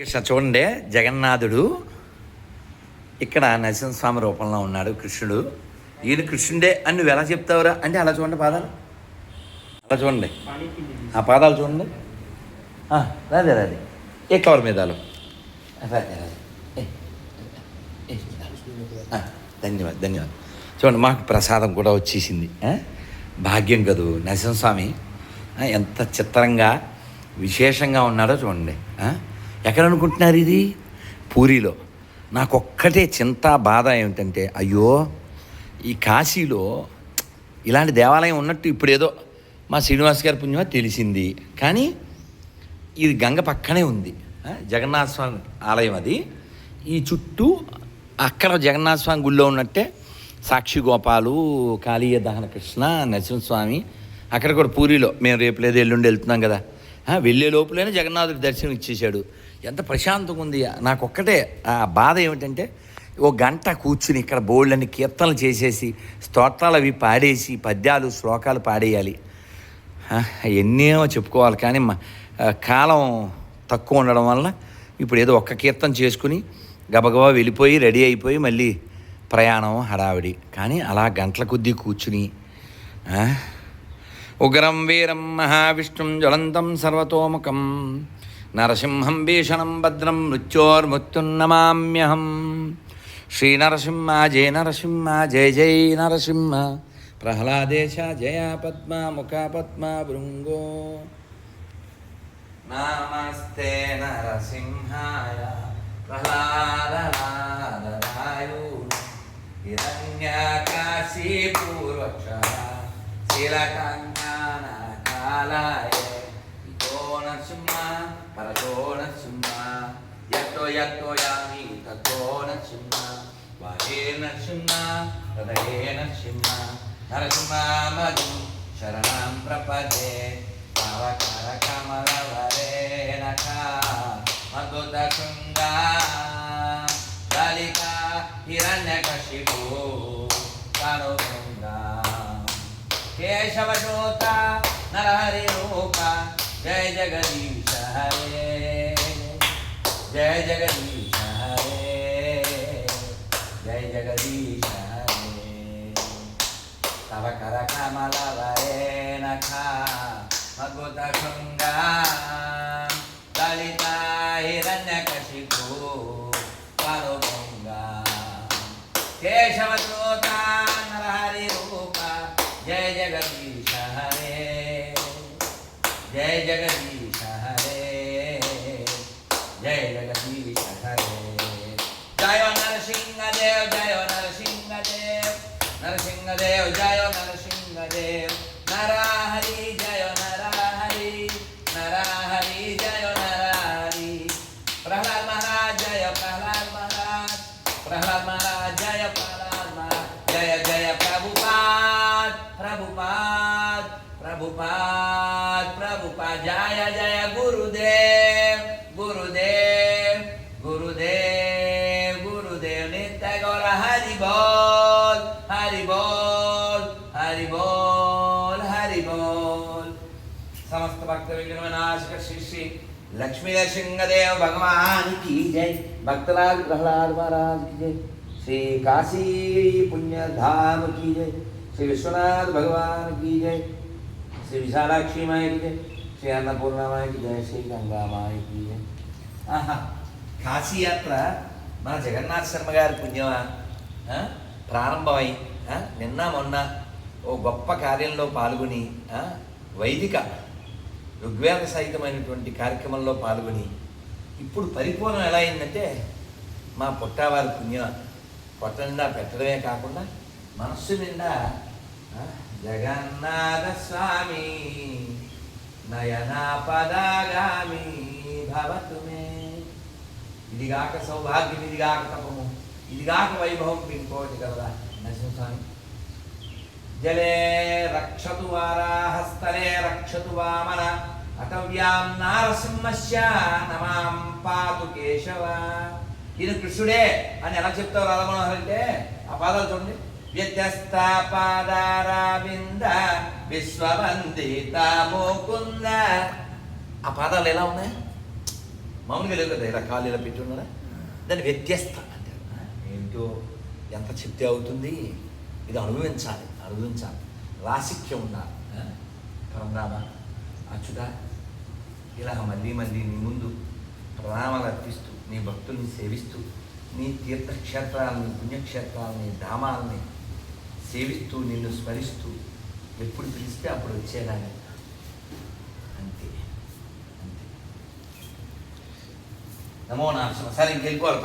కృష్ణ చూడండి జగన్నాథుడు ఇక్కడ నరసింహస్వామి రూపంలో ఉన్నాడు కృష్ణుడు ఈయన కృష్ణుడే అని నువ్వు ఎలా చెప్తావురా అంటే అలా చూడండి పాదాలు అలా చూడండి ఆ పాదాలు చూడండి రాదే రాదే ఏ కవర్ మీదాలు రాదే రాదే ధన్యవాదాలు చూడండి మాకు ప్రసాదం కూడా వచ్చేసింది భాగ్యం కదూ నరసింహస్వామి ఎంత చిత్రంగా విశేషంగా ఉన్నాడో చూడండి ఎక్కడనుకుంటున్నారు ఇది? పూరిలో. నాకొక్కటే చింత బాధ ఏమిటంటే అయ్యో ఈ కాశీలో ఇలాంటి దేవాలయం ఉన్నట్టు ఇప్పుడేదో మా శ్రీనివాస్ గారి పుణ్యమా తెలిసింది. కానీ ఇది గంగ పక్కనే ఉంది. జగన్నాథ స్వామి ఆలయం అది. ఈ చుట్టూ అక్కడ జగన్నాథ స్వామి గుళ్ళో ఉన్నట్టే సాక్షి గోపాలు కాళీయ దహన కృష్ణ నరసింహస్వామి. అక్కడ కూడా పూరిలో. మేము రేపు లేదు ఎల్లుండి వెళ్తున్నాం కదా. వెళ్ళే లోపలనే జగన్నాథుడి దర్శనం ఇచ్చేశాడు. ఎంత ప్రశాంతంగా ఉంది. నాకు ఒక్కటే ఆ బాధ ఏమిటంటే ఓ గంట కూర్చుని ఇక్కడ బోళ్ళని కీర్తనలు చేసేసి స్తోత్రాలు అవి పాడేసి పద్యాలు శ్లోకాలు పాడేయాలి. ఎన్నేమో చెప్పుకోవాలి కానీ మ- కాలం తక్కువ ఉండడం వల్ల ఇప్పుడు ఏదో ఒక్క కీర్తన చేసుకుని గబగబా వెళ్ళిపోయి రెడీ అయిపోయి మళ్ళీ ప్రయాణం హడావిడి. కానీ అలా గంటల కొద్దీ కూర్చుని ఉగ్రం వీరం మహావిష్ణుం జ్వలంతం సర్వతోముఖం. నరసింహం భీషణం భద్రం మృత్యోర్మృత్యున్నమామ్యహం. శ్రీనరసింహ జయ నరసింహ జయ జయ నరసింహ. ప్రహ్లాదేశ జయ పద్మ ముఖ పద్మ భృంగో. నమస్తే నరసింహాయ ప్రహ్లాదనాదరాయు హిరణ్యకాశీపూర్వక్ష శీలకంగానకాలాయ ఇతో నరసింహ పరతో నరసింహ యత్తో యత్తో యామి తతో నరసింహ వాహే నరసింహ హృదయే నరసింహ నరసింహ శరణం ప్రపదే పావకర కమల వరే మధుత శృంగా దళిత హిరణ్యకశిపు కనుగృంగా కేశవశోత నరహరి రూప జయ జగదీశ హరే జయ జగదీశ హరే జయ జగదీశ హరే. తవ కర కమల వరే నఖ మగుత శృంగా దళిత హిరణ్యకశిపు కనుగృంగా కేశవదూత నరహరి రూప నరసింహదేవ్ జయ నరసింహదేవ్ నరహరి జయ నరహరి నరహరి జయ నరహరి ప్రహ్లాద్ మహారాజ్ జయ ప్రహ్లాద్ మహారాజ్ ప్రహ్లాద్ మహారాజ్ జయ ప్రహ్లాద్ మహారాజ్ జయ జయ ప్రభుపాద్ ప్రభుపాద్ ప్రభుపాద్ ప్రభుపాద్ జయ జయ గురుదేవ్ బోల్ హరి బోల్ समस्त भक्त विघ्न विनाशक श्री श्री लक्ष्मी नरसिंहदेव भगवान की जय भक्तलाल प्रहलाद महाराज की जय श्री काशी पुण्य धाम की जय श्री विश्वनाथ भगवान की जय श्री विशालाक्षी माई की जय श्री अन्नपूर्णा माई की जय श्री गंगा माई की जय ఆహా కాశీ యాత్ర మన జగన్నాథ శర్మ గారి పుణ్యమా ఆ? ప్రారంభమై ఆ? నిన్న మొన్న ఓ గొప్ప కార్యంలో పాల్గొని వైదిక ఋగ్వేద సహితమైనటువంటి కార్యక్రమంలో పాల్గొని ఇప్పుడు పరిపూర్ణం ఎలా అయిందంటే మా పుట్టావారి పుణ్యం. పొట్ట నిండా పెట్టడమే కాకుండా మనస్సు నిండా జగన్నాథ స్వామి నయనా పదాగామి భవతుమే. ఇదిగాక సౌభాగ్యం ఇదిగాక తపము ఇదిగాక వైభవం పింకోటి కదా నరసింహస్వామి? జలే రక్షతు వారాహస్తలే రక్షతు వామన అటవ్యాం నారసింహస్య నమాం పాతు కేశవ ఈయన కృష్ణుడే అని ఎలా చెప్తావు రాధమనోహర్ అంటే ఆ పాదాలు చూడండి. వ్యత్యస్త పాదారావింద విశ్వవందిత మోకుంద. ఆ పాదాలు ఎలా ఉన్నాయి? మామూలుగా లేవు కదా ఇలా కాళ్ళు ఇలా పెట్టి ఉన్నారా? దాన్ని వ్యత్యస్త అంటారు. ఏంటో ఎంత చెప్తే అవుతుంది? ఇది అనుభవించాలి. అనుభవించాలి రాసిక్యం ఉండాలి. ఆ, పరంధామ అచ్యుత ఇలా మళ్ళీ మళ్ళీ నీ ముందు ప్రణామాలు అర్పిస్తూ నీ భక్తుల్ని సేవిస్తూ నీ తీర్థక్షేత్రాలని పుణ్యక్షేత్రాలని ధామాలని సేవిస్తూ నిన్ను స్మరిస్తూ ఎప్పుడు పిలిస్తే అప్పుడు వచ్చేదాన్ని. అంతే. అంతే. నమో నాశనం సరే ఇంకెళ్ళిపోవాలి